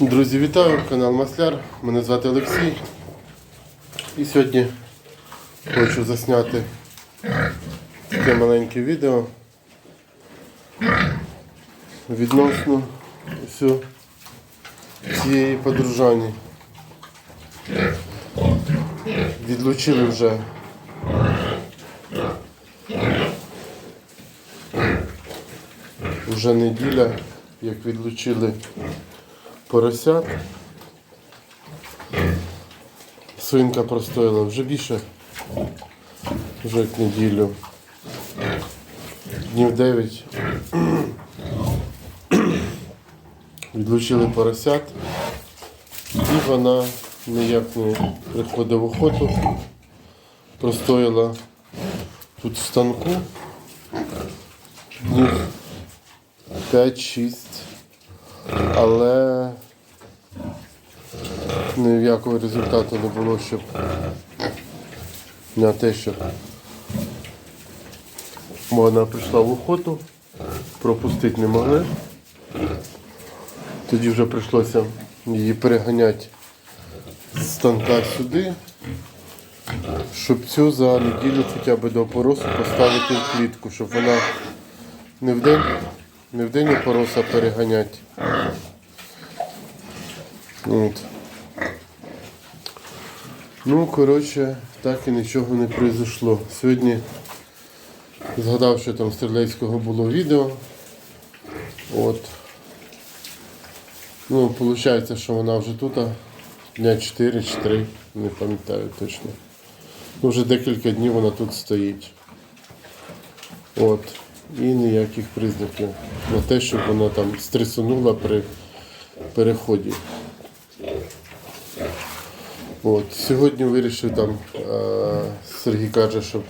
Друзі, вітаю! Канал Масляр. Мене звати Олексій. І сьогодні хочу засняти таке маленьке відео відносно всю цієї подружані. Відлучили вже вже неділя, як відлучили поросят. Свинка простояла вже більше, вже як неділю. Днів 9. Відлучили поросят. І вона ніяк не приходить в охоту. Простояла тут в станку. Днів 5-6 але ніякого результату не було, щоб на те, що вона прийшла в охоту, пропустити не могли. Тоді вже прийшлося її переганяти з станка сюди, щоб цю за неділю хоча б до опоросу поставити в клітку, щоб вона не в день, не в день опороса переганяти. От. Ну, коротше, так і нічого не произошло. Сьогодні згадав, що там Стрілецького було відео. От. Ну, виходить, що вона вже тут дня 4 чи 3, не пам'ятаю точно. Ну, вже декілька днів вона тут стоїть. От. І ніяких признаків на те, щоб вона там стресунула при переході. От. Сьогодні вирішив там, е, Сергій каже, щоб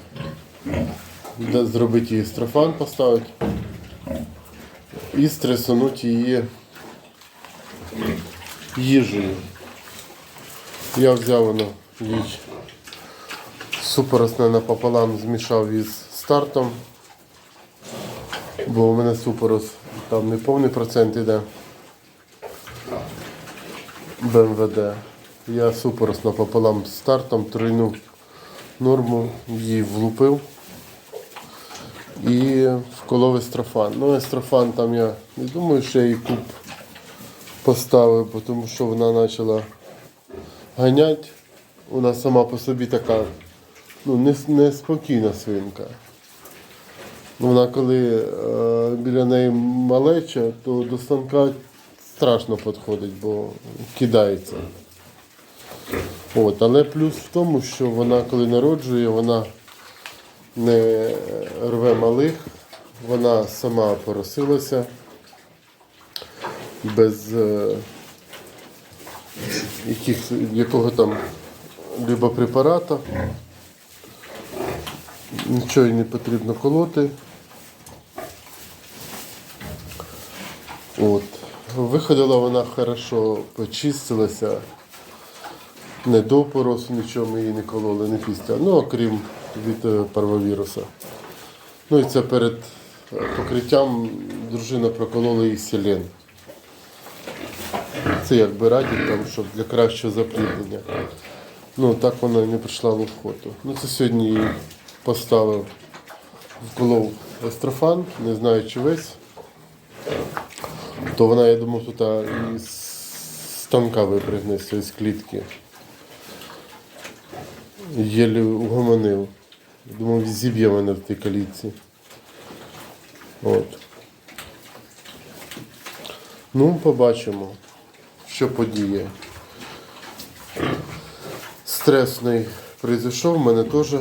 зробити її строфан поставити і стресанути її їжею. Я взяв воно їй супоросне напополам змішав із стартом, бо у мене супорос там не повний процент іде. БМВД. Я супорос напополам з стартом тройну норму, її влупив і вколов естрофан. Ну, естрофан там я не думаю, що я її куб поставив, тому що вона почала ганяти. Вона сама по собі така ну, нес- неспокійна свинка. Вона коли е, біля неї малеча, то до станка страшно підходить, бо кидається. От, але плюс в тому, що вона коли народжує, вона не рве малих, вона сама поросилася без е, яких, якого там либо препарата. Нічого їй не потрібно колоти. От. Виходила вона хорошо, почистилася. Не до поросу нічого ми її не кололи, не після. Ну, окрім від е, парвовіруса. Ну і це перед е, покриттям дружина проколола їй селен. Це якби радять там, щоб для кращого запліднення. Ну, так вона не прийшла в охоту. Ну, це сьогодні її поставив, вколов естрофан, не знаю чи весь. То вона, я думав, тут із станка випригне з клітки. Єлі угомонив. Думав, зіб'є мене в тій калітці. От. Ну, побачимо, що подіє. Стресний прийшов, в мене теж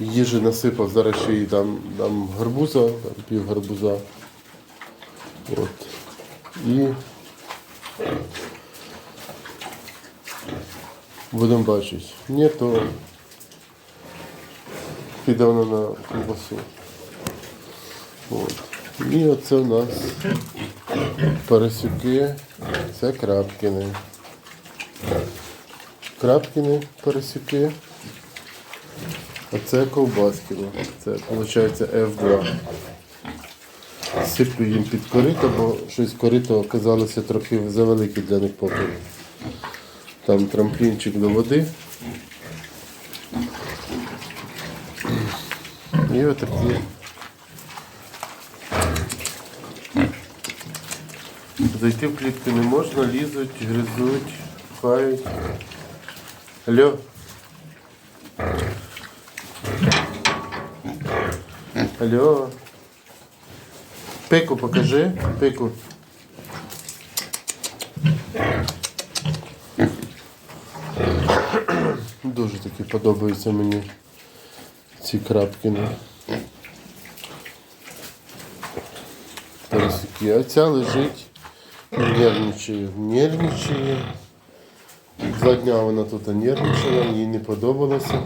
їжі насипав, зараз ще й дам, дам гарбуза, там пів гарбуза. От. І будемо бачити. Ні, то піде вона на ковбасу. От. І оце у нас Парасюки, це крапкіни. Крапкіни, парасюки. А це ковбаскіно. Це виходить F2. Сиплю їм під корито, бо щось корито оказалося трохи завелике для них поки. Там трамплінчик до води. І отакі. Зайти в клітку не можна, лізуть, гризуть, пхають. Алло. Алло. Пику покажи. Пику. Дуже такі подобаються мені ці крапки. ну. А ця лежить, нервничає, нервничає. Два дня вона тут нервничала, їй не подобалося.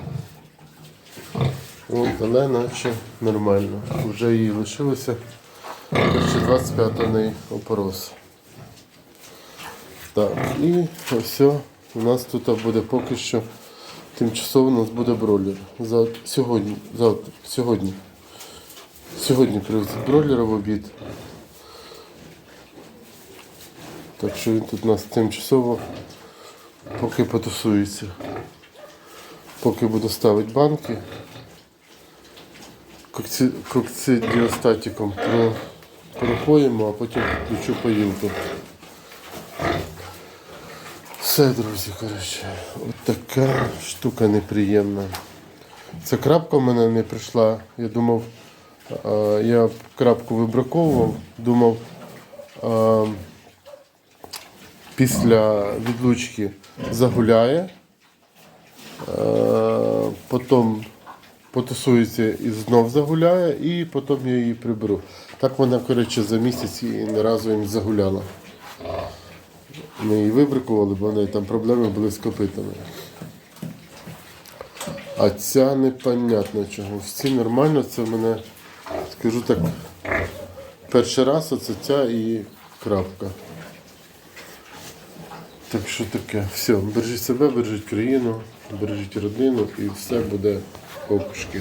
От, але наче нормально. Вже їй лишилося ще 25 в неї опорос. Так, і все. У нас тут буде поки що тимчасово у нас буде бройлер. За, сьогодні, завтра, сьогодні. Сьогодні привезуть бройлера в обід. Так що він тут у нас тимчасово поки потусується. Поки буду ставити банки. Кокці- Кокцидіостатиком про- пропоїмо, а потім підключу поїлку. Все, друзі, коротше, от така штука неприємна. Ця крапка в мене не прийшла. Я думав, я крапку вибраковував, думав, після відлучки загуляє, потім потусується і знов загуляє, і потім я її приберу. Так вона, коротше, за місяць і не разу не загуляла. Ми її вибрикували, бо в неї там проблеми були з копитами. А ця непонятно чого. Всі нормально, це в мене, скажу так, перший раз оце ця і крапка. Так що таке, все, бережіть себе, бережіть країну, бережіть родину і все буде опушки.